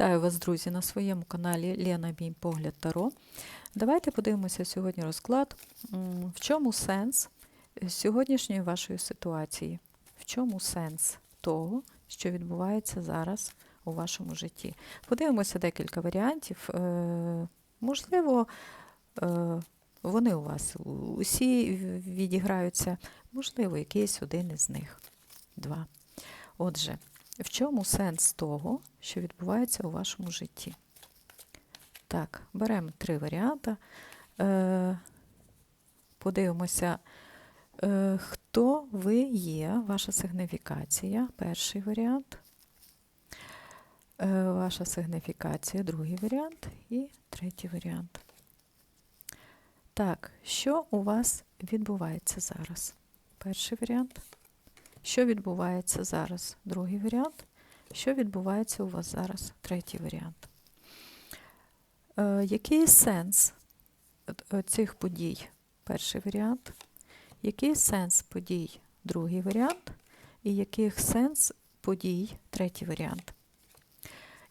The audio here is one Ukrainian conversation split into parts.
Вітаю вас, друзі, на своєму каналі Лена Мій Погляд Таро. Давайте подивимося сьогодні розклад. В чому сенс сьогоднішньої вашої ситуації? В чому сенс того, що відбувається зараз у вашому житті? Подивимося декілька варіантів. Е, Можливо, е, вони у вас усі відіграються, можливо, якийсь один із них. Два. Отже, в чому сенс того, що відбувається у вашому житті? Так, беремо три варіанти. Е, подивимося, е, хто ви є, ваша сигніфікація. Перший варіант. Е, ваша сигніфікація, другий варіант і третій варіант. Так, що у вас відбувається зараз? Перший варіант. Що відбувається зараз? Другий варіант. Що відбувається у вас зараз? Третій варіант. Е, який сенс е, цих подій? Перший варіант. Який сенс подій? Другий варіант. І який сенс подій? Третій варіант.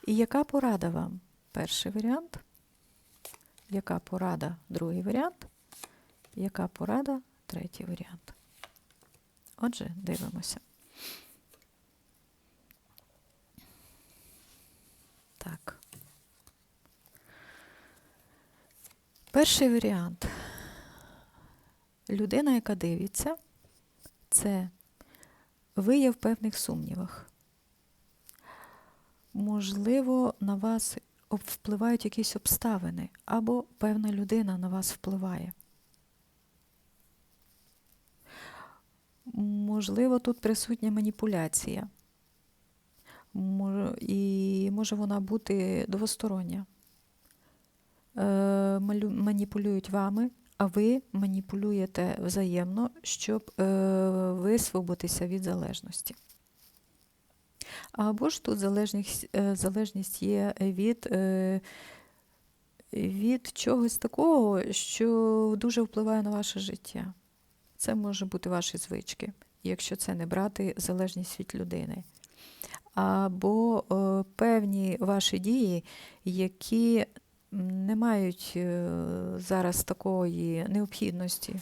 І яка порада вам? Перший варіант. Яка порада? Другий варіант. Яка порада? Третій варіант. Отже, дивимося. Так. Перший варіант. Людина, яка дивиться, це ви є в певних сумнівах. Можливо, на вас впливають якісь обставини, або певна людина на вас впливає. Можливо, тут присутня маніпуляція. І може вона бути двостороння. Е, Маніпулюють вами, а ви маніпулюєте взаємно, щоб е, висвободитися від залежності. Або ж тут залежність, е, залежність є від, від чогось такого, що дуже впливає на ваше життя. Це може бути ваші звички, якщо це не брати залежність від людини. Або певні ваші дії, які не мають е, зараз такої необхідності.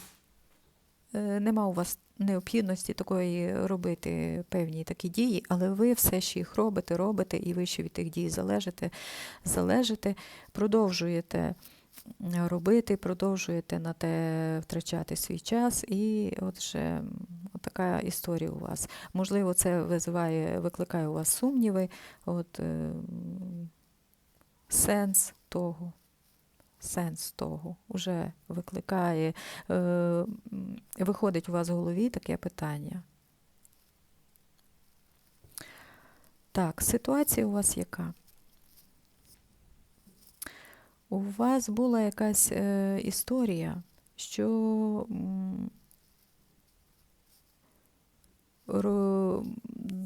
Е, нема у вас необхідності такої робити певні такі дії, але ви все ще їх робите, робите, і ви ще від тих дій залежите, залежите, продовжуєте робити, продовжуєте на те втрачати свій час, і отже, от така історія у вас. Можливо, це визиває, викликає у вас сумніви, от, е, сенс того. Сенс того уже викликає, е, виходить у вас в голові таке питання. Так, ситуація у вас яка? У вас була якась е, історія, що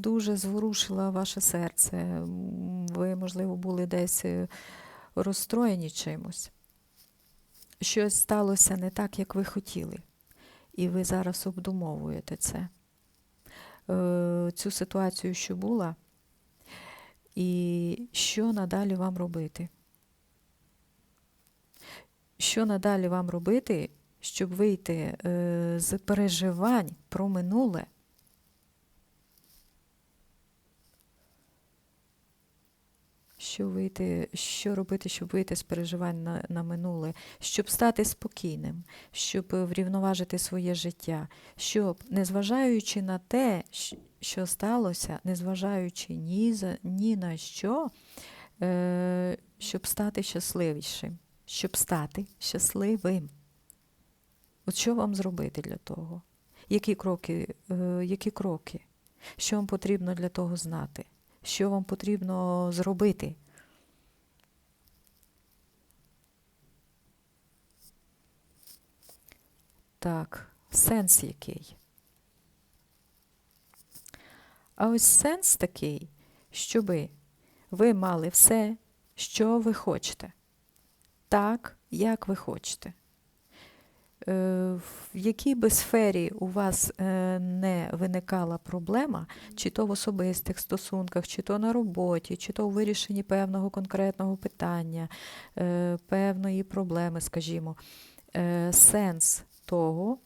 дуже зворушила ваше серце. Ви, можливо, були десь е, розстроєні чимось. Щось сталося не так, як ви хотіли. І ви зараз обдумовуєте це. Е, Цю ситуацію, що була, і що надалі вам робити. Що надалі вам робити, щоб вийти е, з переживань про минуле? Що, вийти, що робити, щоб вийти з переживань на, на минуле, щоб стати спокійним, щоб е, врівноважити своє життя, щоб, незважаючи на те, що сталося, незважаючи ні, за, ні на що, е, щоб стати щасливішим, щоб стати щасливим. От що вам зробити для того? Які кроки, е, які кроки? Що вам потрібно для того знати? Що вам потрібно зробити? Так, сенс який? А ось сенс такий, щоби ви мали все, що ви хочете. Так, як ви хочете. Е, в якій би сфері у вас е, не виникала проблема, чи то в особистих стосунках, чи то на роботі, чи то у вирішенні певного конкретного питання, е, певної проблеми, скажімо, сенс того,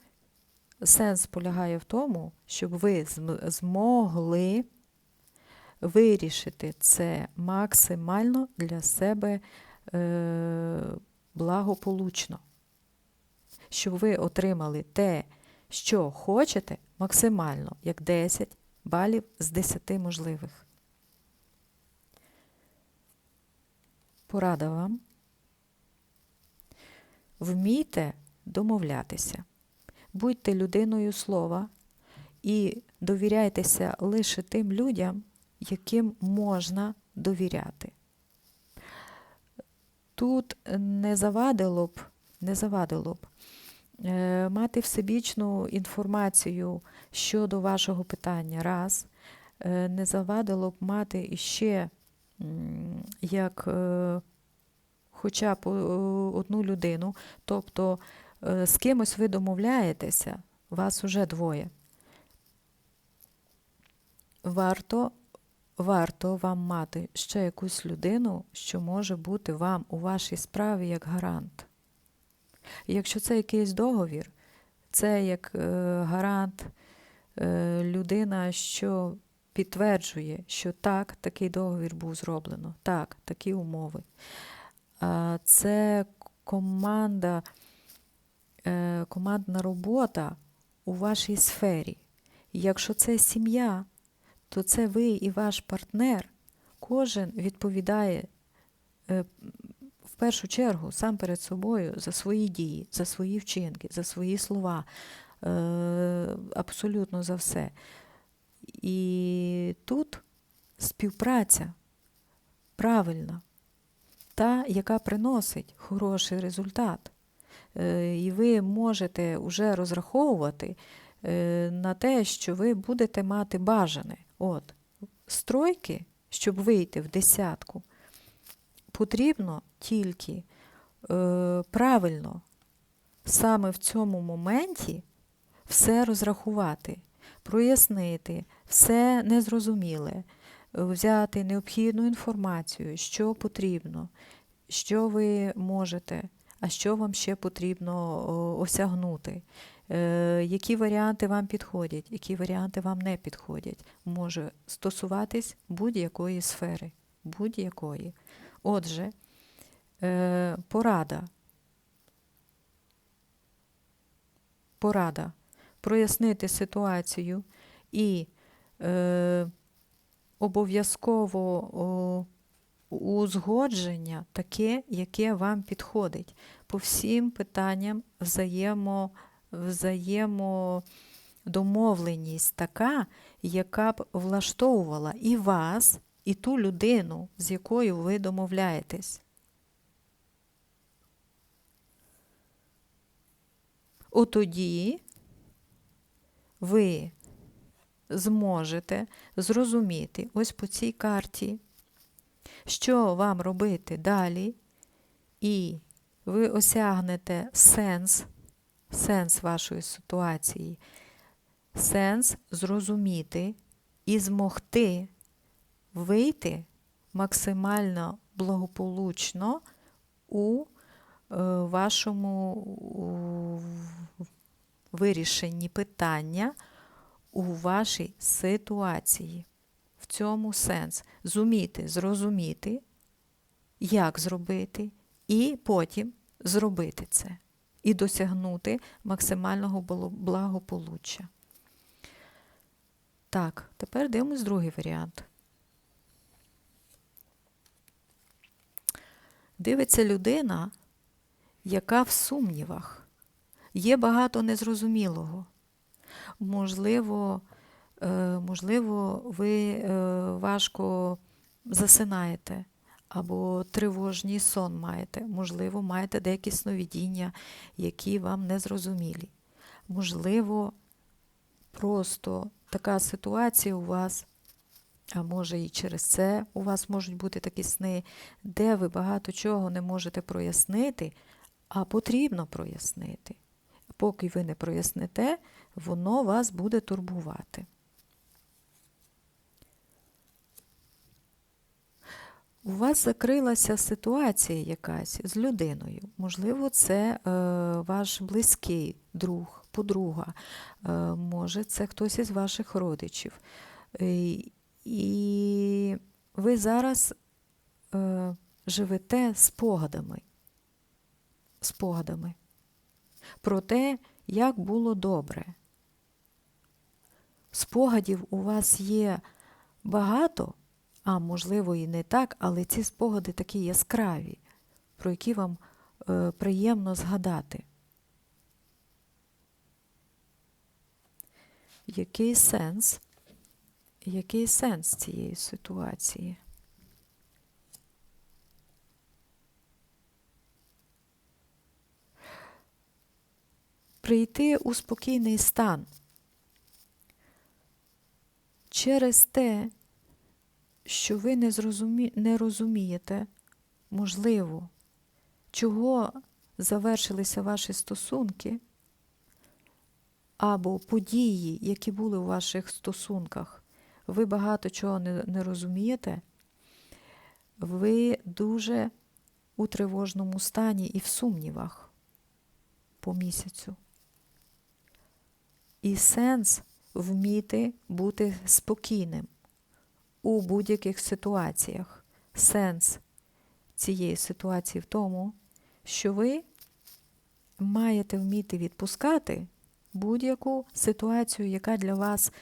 сенс полягає в тому, щоб ви змогли вирішити це максимально для себе благополучно. Щоб ви отримали те, що хочете, максимально, як 10 балів з 10 можливих. Порада вам. Вмійте домовлятися. Будьте людиною слова і довіряйтеся лише тим людям, яким можна довіряти. Тут не завадило б, не завадило б е, мати всебічну інформацію щодо вашого питання. Раз, Е, не завадило б мати іще як е, хоча б одну людину, тобто з кимось ви домовляєтеся, вас уже двоє. Варто, варто вам мати ще якусь людину, що може бути вам у вашій справі як гарант. Якщо це якийсь договір, це як е, гарант, е, людина, що підтверджує, що так, такий договір був зроблено, так, такі умови. А це команда, е, командна робота у вашій сфері. Якщо це сім'я, то це ви і ваш партнер, кожен відповідає першу чергу сам перед собою за свої дії, за свої вчинки, за свої слова, е, абсолютно за все. І тут співпраця правильна, та, яка приносить хороший результат. Е, І ви можете вже розраховувати е, на те, що ви будете мати бажане. От, стройки, щоб вийти в десятку, потрібно тільки е, правильно саме в цьому моменті все розрахувати, прояснити, все незрозуміле, взяти необхідну інформацію, що потрібно, що ви можете, а що вам ще потрібно осягнути. Е, Які варіанти вам підходять, які варіанти вам не підходять, може стосуватись будь-якої сфери, будь-якої. Отже, е, порада. Порада прояснити ситуацію і е, обов'язково узгодження таке, яке вам підходить. По всім питанням взаємо, взаємодомовленість така, яка б влаштовувала і вас, і ту людину, з якою ви домовляєтесь. Отоді ви зможете зрозуміти ось по цій карті, що вам робити далі, і ви осягнете сенс, сенс вашої ситуації, сенс зрозуміти і змогти вийти максимально благополучно у вашому вирішенні питання у вашій ситуації. В цьому сенс зуміти зрозуміти, як зробити, і потім зробити це, і досягнути максимального благополуччя. Так, тепер дивимось другий варіант. Дивиться людина, яка в сумнівах. Є багато незрозумілого. Можливо, е, можливо, ви е, важко засинаєте, або тривожний сон маєте, можливо, маєте деякі сновидіння, які вам не зрозумілі. Можливо, просто така ситуація у вас, а може і через це у вас можуть бути такі сни, де ви багато чого не можете прояснити, а потрібно прояснити. поки ви не проясните, воно вас буде турбувати. У вас закрилася ситуація якась з людиною. Можливо, це е, ваш близький друг, подруга, е, може, це хтось із ваших родичів. Е, і ви зараз живете спогадами, спогадами про те, як було добре. Спогадів у вас є багато, а можливо і не так, але ці спогади такі яскраві, про які вам е, приємно згадати. Який сенс? Який сенс цієї ситуації? Прийти у спокійний стан через те, що ви не, зрозумі... не розумієте, можливо, чого завершилися ваші стосунки, або події, які були у ваших стосунках, ви багато чого не, не розумієте, ви дуже у тривожному стані і в сумнівах по місяцю. І сенс вміти бути спокійним у будь-яких ситуаціях. Сенс цієї ситуації в тому, що ви маєте вміти відпускати будь-яку ситуацію, яка для вас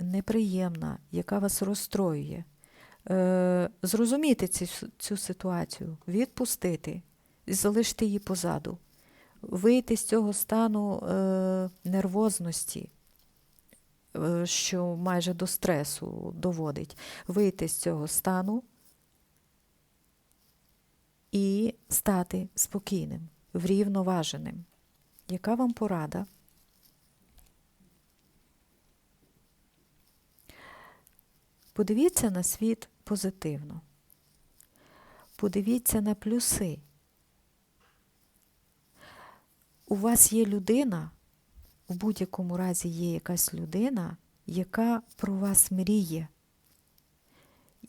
неприємна, яка вас розстроює. Е, зрозуміти цю, цю ситуацію, відпустити, і залишити її позаду, вийти з цього стану е, нервозності, е, що майже до стресу доводить, вийти з цього стану і стати спокійним, врівноваженим. Яка вам порада? Подивіться на світ позитивно. Подивіться на плюси. У вас є людина, в будь-якому разі є якась людина, яка про вас мріє,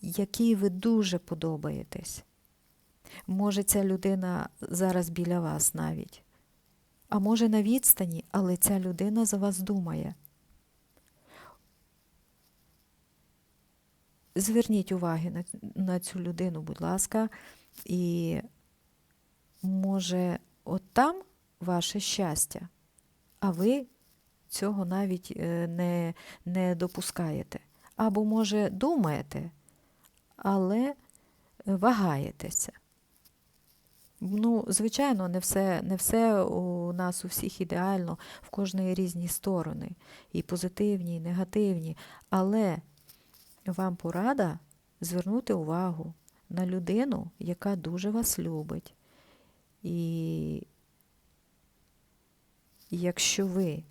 якій ви дуже подобаєтесь. Може, ця людина зараз біля вас навіть, а може на відстані, але ця людина за вас думає. Зверніть уваги на, на цю людину, будь ласка, і може, от там ваше щастя, а ви цього навіть е, не, не допускаєте. Або, може, думаєте, але вагаєтеся. Ну, звичайно, не все не все у нас у всіх ідеально, в кожної різні сторони, і позитивні, і негативні. Але вам порада звернути увагу на людину, яка дуже вас любить. І якщо ви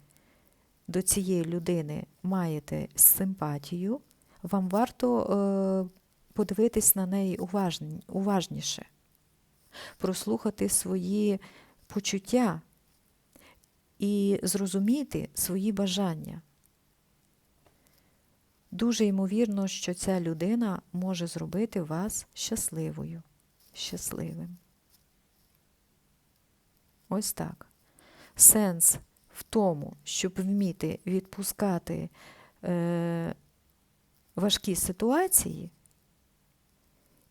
до цієї людини маєте симпатію, вам варто е, подивитись на неї уважніше, прослухати свої почуття і зрозуміти свої бажання. Дуже ймовірно, що ця людина може зробити вас щасливою, щасливим. Ось так. Сенс в тому, щоб вміти відпускати е, важкі ситуації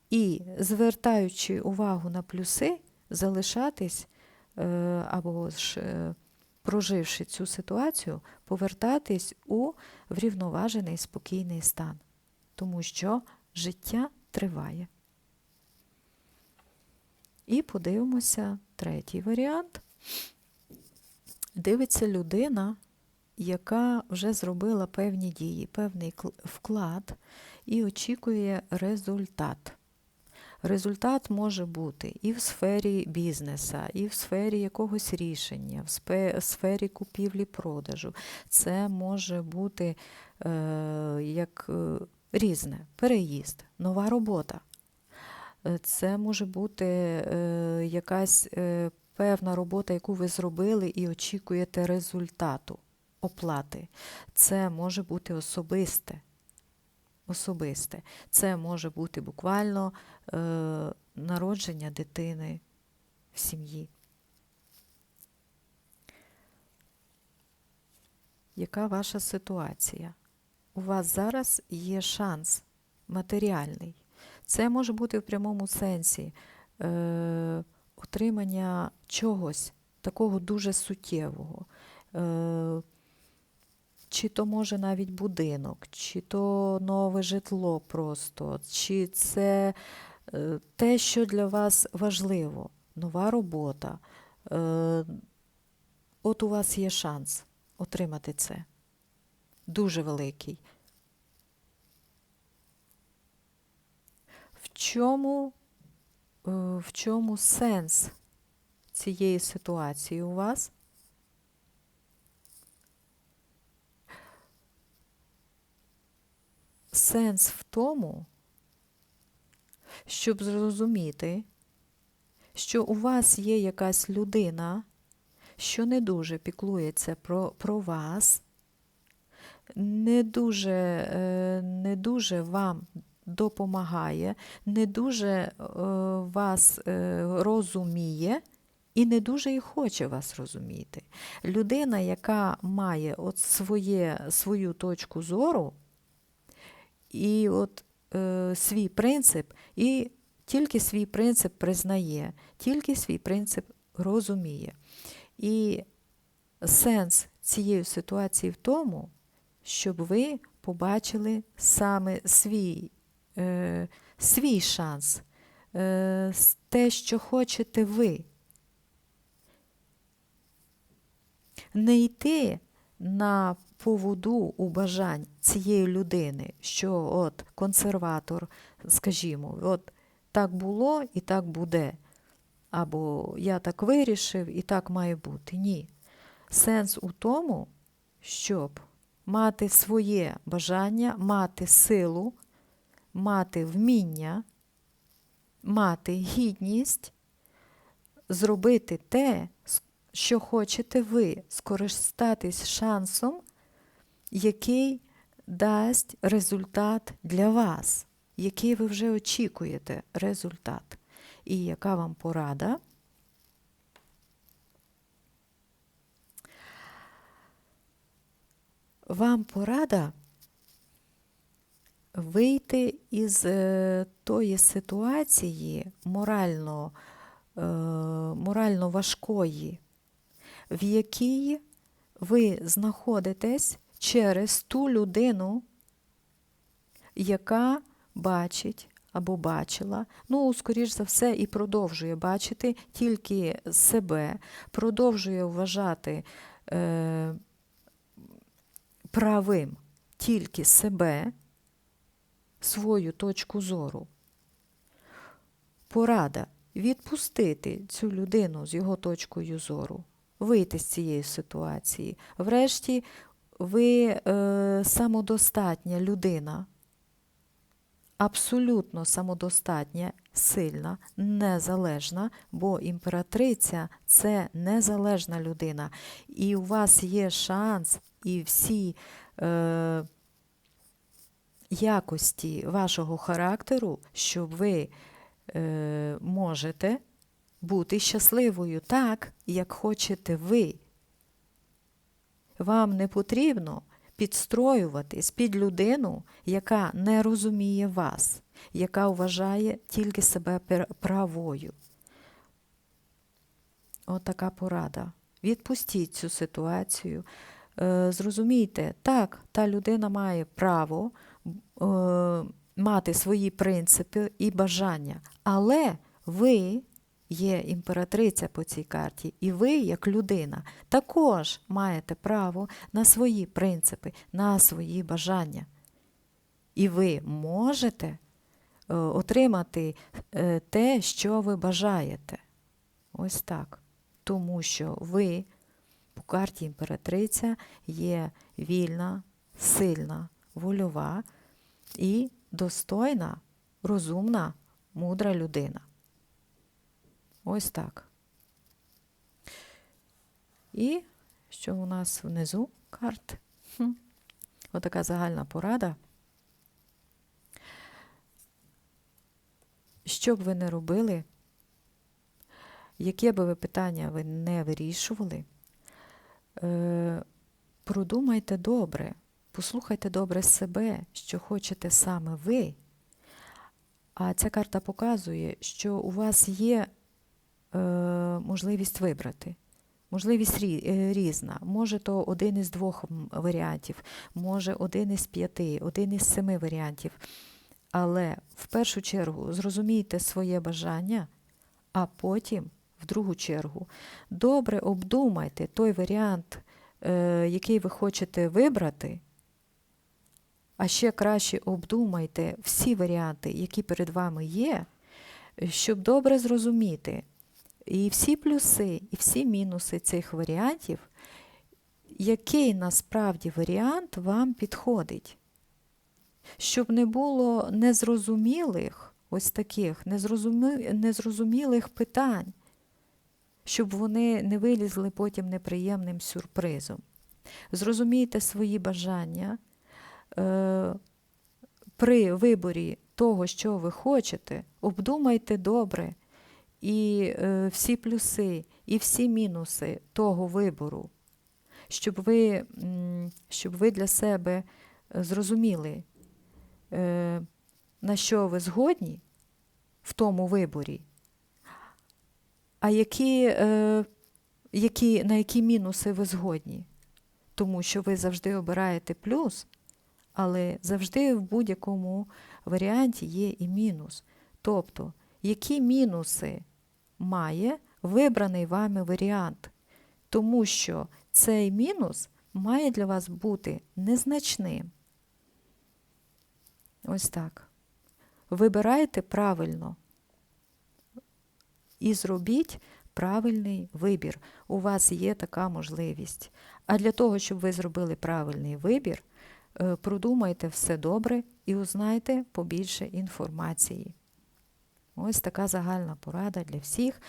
і, звертаючи увагу на плюси, залишатись е, або ж. Е, проживши цю ситуацію, повертатись у врівноважений спокійний стан, тому що життя триває. І подивимося третій варіант. Дивиться людина, яка вже зробила певні дії, певний вклад і очікує результат. Результат може бути і в сфері бізнеса, і в сфері якогось рішення, в сфері купівлі-продажу. Це може бути е, як е, різне переїзд, нова робота. Е, це може бути е, якась е, певна робота, яку ви зробили, і очікуєте результату оплати. Це може бути особисте. Особисте. Це може бути буквально е, народження дитини в сім'ї. Яка ваша ситуація? У вас зараз є шанс матеріальний. Це може бути в прямому сенсі е, отримання чогось такого дуже суттєвого. Е, чи то може навіть будинок, чи то нове житло просто, чи це е, те, що для вас важливо, нова робота. Е, от у вас є шанс отримати це. Дуже великий. В чому, в чому сенс цієї ситуації у вас? Сенс в тому, щоб зрозуміти, що у вас є якась людина, що не дуже піклується про, про вас, не дуже, е, не дуже вам допомагає, не дуже е, вас е, розуміє і не дуже і хоче вас розуміти. Людина, яка має от своє, свою точку зору, і от е, свій принцип, і тільки свій принцип признає, тільки свій принцип розуміє. І сенс цієї ситуації в тому, щоб ви побачили саме свій, е, свій шанс, е, те, що хочете ви. Не йти на поводу у бажань цієї людини, що от консерватор, скажімо, от так було і так буде. Або я так вирішив і так має бути. Ні. Сенс у тому, щоб мати своє бажання, мати силу, мати вміння, мати гідність, зробити те, що хочете ви, скористатись шансом, який дасть результат для вас, який ви вже очікуєте результат. І яка вам порада? Вам порада вийти із е, тої ситуації морально, е, морально важкої, в якій ви знаходитесь через ту людину, яка бачить або бачила, ну, скоріш за все, і продовжує бачити тільки себе, продовжує вважати е, правим тільки себе, свою точку зору. Порада відпустити цю людину з його точкою зору, вийти з цієї ситуації. Врешті, ви е, самодостатня людина, абсолютно самодостатня, сильна, незалежна, бо імператриця це незалежна людина. І у вас є шанс, і всі е, якості вашого характеру, що ви е, можете бути щасливою так, як хочете ви. Вам не потрібно підстроюватись під людину, яка не розуміє вас, яка вважає тільки себе правою. Отака порада. Відпустіть цю ситуацію. Е, Зрозумійте, так, та людина має право мати свої принципи і бажання, але ви є імператриця по цій карті, і ви, як людина, також маєте право на свої принципи, на свої бажання. І ви можете е, отримати е, те, що ви бажаєте. Ось так. Тому що ви по карті імператриця є вільна, сильна, вольова і достойна, розумна, мудра людина. Ось так. І що у нас внизу карт? Хм. Отака загальна порада. Що б ви не робили, яке би ви питання ви не вирішували, е, продумайте добре, послухайте добре себе, що хочете саме ви. А ця карта показує, що у вас є е, можливість вибрати. Можливість е, різна. Може, то один із двох варіантів, може один із п'яти, один із семи варіантів. Але в першу чергу зрозумійте своє бажання, а потім, в другу чергу, добре обдумайте той варіант, е, який ви хочете вибрати, а ще краще обдумайте всі варіанти, які перед вами є, щоб добре зрозуміти і всі плюси, і всі мінуси цих варіантів, який насправді варіант вам підходить. Щоб не було незрозумілих, ось таких незрозумі- незрозумілих питань, щоб вони не вилізли потім неприємним сюрпризом. Зрозумійте свої бажання при виборі того, що ви хочете, обдумайте добре і е, всі плюси, і всі мінуси того вибору, щоб ви, щоб ви для себе е, зрозуміли, е, на що ви згодні в тому виборі, а які, е, які, на які мінуси ви згодні. Тому що ви завжди обираєте плюс, але завжди в будь-якому варіанті є і мінус. Тобто, які мінуси має вибраний вами варіант, тому що цей мінус має для вас бути незначним. Ось так. Вибирайте правильно і зробіть правильний вибір. У вас є така можливість. А для того, щоб ви зробили правильний вибір, продумайте все добре і узнайте побільше інформації. Ось така загальна порада для всіх.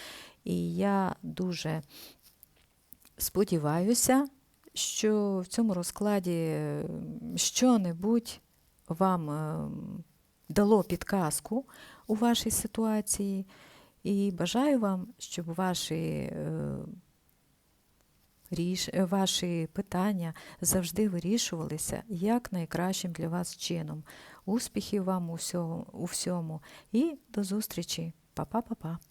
І я дуже сподіваюся, що в цьому розкладі е, що-небудь вам е, дало підказку у вашій ситуації. І бажаю вам, щоб ваші, е, ріш... е, ваші питання завжди вирішувалися як найкращим для вас чином. Успіхів вам у всьому, у всьому і до зустрічі. Па-па-па-па.